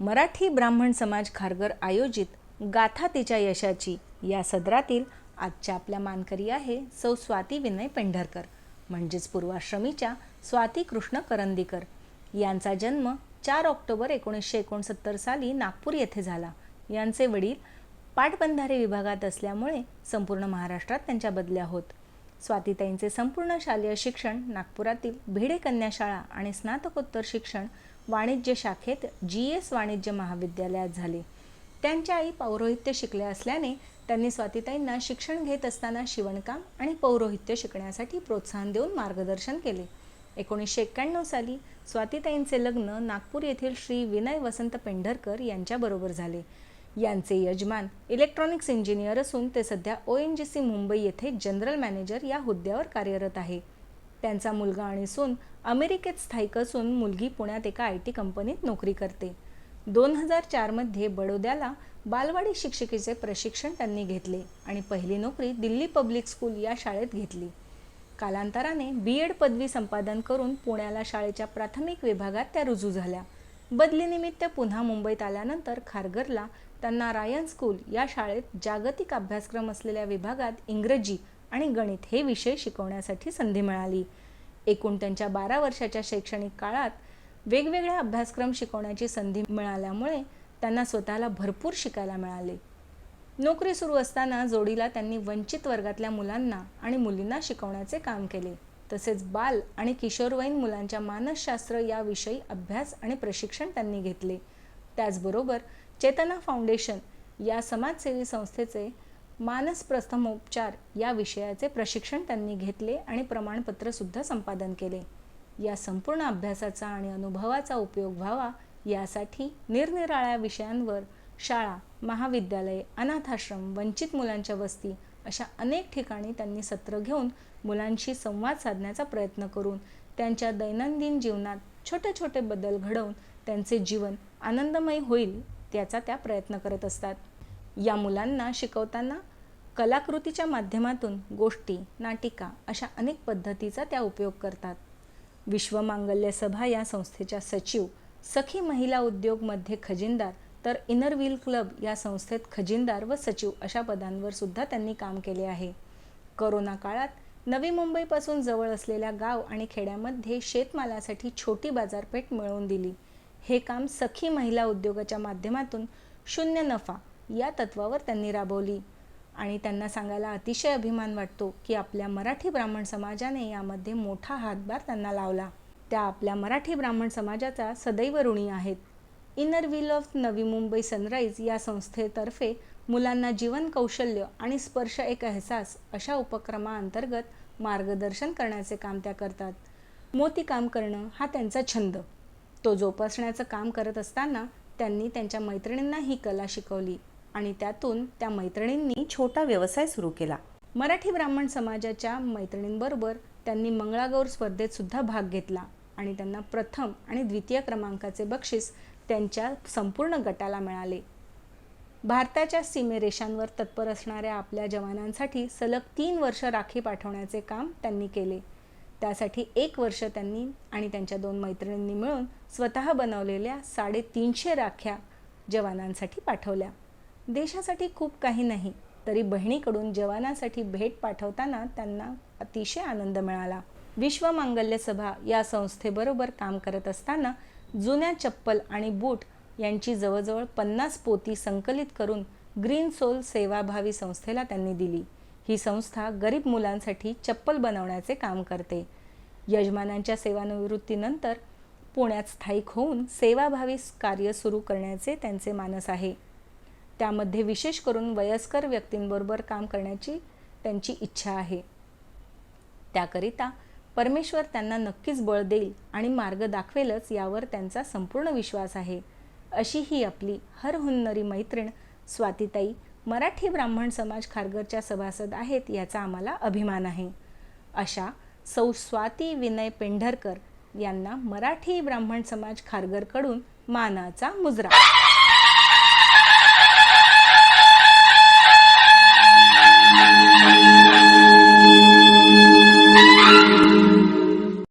मराठी ब्राह्मण समाज खारघर आयोजित गाथा तिच्या यशाची या सदरातील आजच्या आपल्या मानकरी आहे सौ स्वाती विनय पेंढरकर म्हणजेच पूर्वाश्रमीच्या स्वाती कृष्ण करंदीकर. यांचा जन्म चार ऑक्टोबर एकोणीसशे एकोणसत्तर साली नागपूर येथे झाला. यांचे वडील पाटबंधारे विभागात असल्यामुळे संपूर्ण महाराष्ट्रात त्यांच्या बदल्या होत. स्वातीताईंचे संपूर्ण शालेय शिक्षण नागपुरातील भिडे कन्या शाळा आणि स्नातकोत्तर शिक्षण वाणिज्य शाखेत जी एस वाणिज्य महाविद्यालयात झाले. त्यांच्या आई पौरोहित्य शिकल्या असल्याने त्यांनी स्वातीताईंना शिक्षण घेत असताना शिवणकाम आणि पौरोहित्य शिकण्यासाठी प्रोत्साहन देऊन मार्गदर्शन केले. एकोणीसशे एक्क्याण्णव साली स्वातीताईंचे लग्न नागपूर येथील श्री विनय वसंत पेंढरकर यांच्याबरोबर झाले. यांचे यजमान इलेक्ट्रॉनिक्स इंजिनियर असून ते सध्या O N G C Mumbai येथे जनरल मॅनेजर या हुद्द्यावर कार्यरत आहे. त्यांचा मुलगा आणि सून अमेरिकेत स्थायिक असून मुलगी पुण्यात एका आय टी कंपनीत नोकरी करते. दोन हजार चारमध्ये बडोद्याला बालवाडी शिक्षिकेचे प्रशिक्षण त्यांनी घेतले आणि पहिली नोकरी दिल्ली पब्लिक स्कूल या शाळेत घेतली. कालांतराने बी एड पदवी संपादन करून पुण्याला शाळेच्या प्राथमिक विभागात त्या रुजू झाल्या. बदलीनिमित्त पुन्हा मुंबईत आल्यानंतर खारघरला त्यांना रायन स्कूल या शाळेत जागतिक अभ्यासक्रम असलेल्या विभागात इंग्रजी आणि गणित हे विषय शिकवण्यासाठी संधी मिळाली. एकूण त्यांच्या बारा वर्षाच्या शैक्षणिक काळात वेगवेगळ्या अभ्यासक्रम शिकवण्याची संधी मिळाल्यामुळे त्यांना स्वतःला भरपूर शिकायला मिळाले. नोकरी सुरू असताना जोडीला त्यांनी वंचित वर्गातल्या मुलांना आणि मुलींना शिकवण्याचे काम केले. तसेच बाल आणि किशोरवयीन मुलांच्या मानसशास्त्र याविषयी अभ्यास आणि प्रशिक्षण त्यांनी घेतले. त्याचबरोबर चेतना फाउंडेशन या समाजसेवी संस्थेचे मानस प्रथमोपचार या विषयाचे प्रशिक्षण त्यांनी घेतले आणि प्रमाणपत्रसुद्धा संपादन केले. या संपूर्ण अभ्यासाचा आणि अनुभवाचा उपयोग व्हावा यासाठी निरनिराळ्या विषयांवर शाळा महाविद्यालये अनाथाश्रम वंचित मुलांच्या वस्ती अशा अनेक ठिकाणी त्यांनी सत्र घेऊन मुलांशी संवाद साधण्याचा प्रयत्न करून त्यांच्या दैनंदिन जीवनात छोटे छोटे बदल घडवून त्यांचे जीवन आनंदमय होईल त्याचा त्या प्रयत्न करत असतात. या मुलांना शिकवताना कलाकृतीच्या माध्यमातून गोष्टी नाटिका अशा अनेक पद्धतीचा त्या उपयोग करतात. विश्वमांगल्य सभा या संस्थेच्या सचिव सखी महिला उद्योगमध्ये खजिनदार तर इनर व्हील क्लब या संस्थेत खजिनदार व सचिव अशा पदांवर सुद्धा त्यांनी काम केले आहे. करोना काळात नवी मुंबईपासून जवळ असलेल्या गाव आणि खेड्यामध्ये शेतमालासाठी छोटी बाजारपेठ मिळवून दिली. हे काम सखी महिला उद्योगाच्या माध्यमातून शून्य नफा या तत्वावर त्यांनी राबवली. आणि त्यांना सांगायला अतिशय अभिमान वाटतो की आपल्या मराठी ब्राह्मण समाजाने यामध्ये मोठा हातभार त्यांना लावला. त्या आपल्या मराठी ब्राह्मण समाजाचा सदैव ऋणी आहेत. Inner wheel of Navi Mumbai sunrise या संस्थेतर्फे मुलांना जीवन कौशल्य आणि स्पर्श एक अहसास अशा उपक्रमाअंतर्गत मार्गदर्शन करण्याचे काम त्या करतात. मोती काम करणं हा त्यांचा छंद. तो जोपासण्याचं काम करत असताना त्यांनी त्यांच्या मैत्रिणींना ही कला शिकवली. आणि त्यातून त्या मैत्रिणींनी छोटा व्यवसाय सुरू केला. मराठी ब्राह्मण समाजाच्या मैत्रिणींबरोबर त्यांनी मंगळागौर स्पर्धेत सुद्धा भाग घेतला आणि त्यांना प्रथम आणि द्वितीय क्रमांकाचे बक्षीस त्यांच्या संपूर्ण गटाला मिळाले. भारताच्या सीमेरेषांवर तत्पर असणाऱ्या आपल्या जवानांसाठी सलग तीन वर्ष राखी पाठवण्याचे काम त्यांनी केले. त्यासाठी एक वर्ष त्यांनी आणि त्यांच्या दोन मैत्रिणींनी मिळून स्वतः बनवलेल्या साडेतीनशे राख्या जवानांसाठी पाठवल्या. देशासाठी खूप काही नाही तरी बहिणीकडून जवानासाठी भेट पाठवताना त्यांना अतिशय आनंद मिळाला. विश्व मांगल्य सभा या संस्थेबरोबर काम करत असताना जुन्या चप्पल आणि बूट यांची जवळजवळ पन्नास पोती संकलित करून ग्रीन सोल सेवाभावी संस्थेला त्यांनी दिली. ही संस्था गरीब मुलांसाठी चप्पल बनवण्याचे काम करते. यजमानांच्या सेवानिवृत्तीनंतर पुण्यात स्थायिक होऊन सेवाभावी कार्य सुरू करण्याचे त्यांचे मानस आहे. त्यामध्ये विशेष करून वयस्कर व्यक्तींबरोबर काम करण्याची त्यांची इच्छा आहे. त्याकरिता परमेश्वर त्यांना नक्कीच बळ देईल आणि मार्ग दाखवेलच यावर त्यांचा संपूर्ण विश्वास आहे अशी ही आपली हरहुन्नरी मैत्रीण स्वातीताई मराठी ब्राह्मण समाज खारघरच्या सभासद आहेत याचा आम्हाला अभिमान आहे. अशा सौ स्वाती विनय पेंढरकर यांना मराठी ब्राह्मण समाज खारघरकडून मानाचा मुजरा.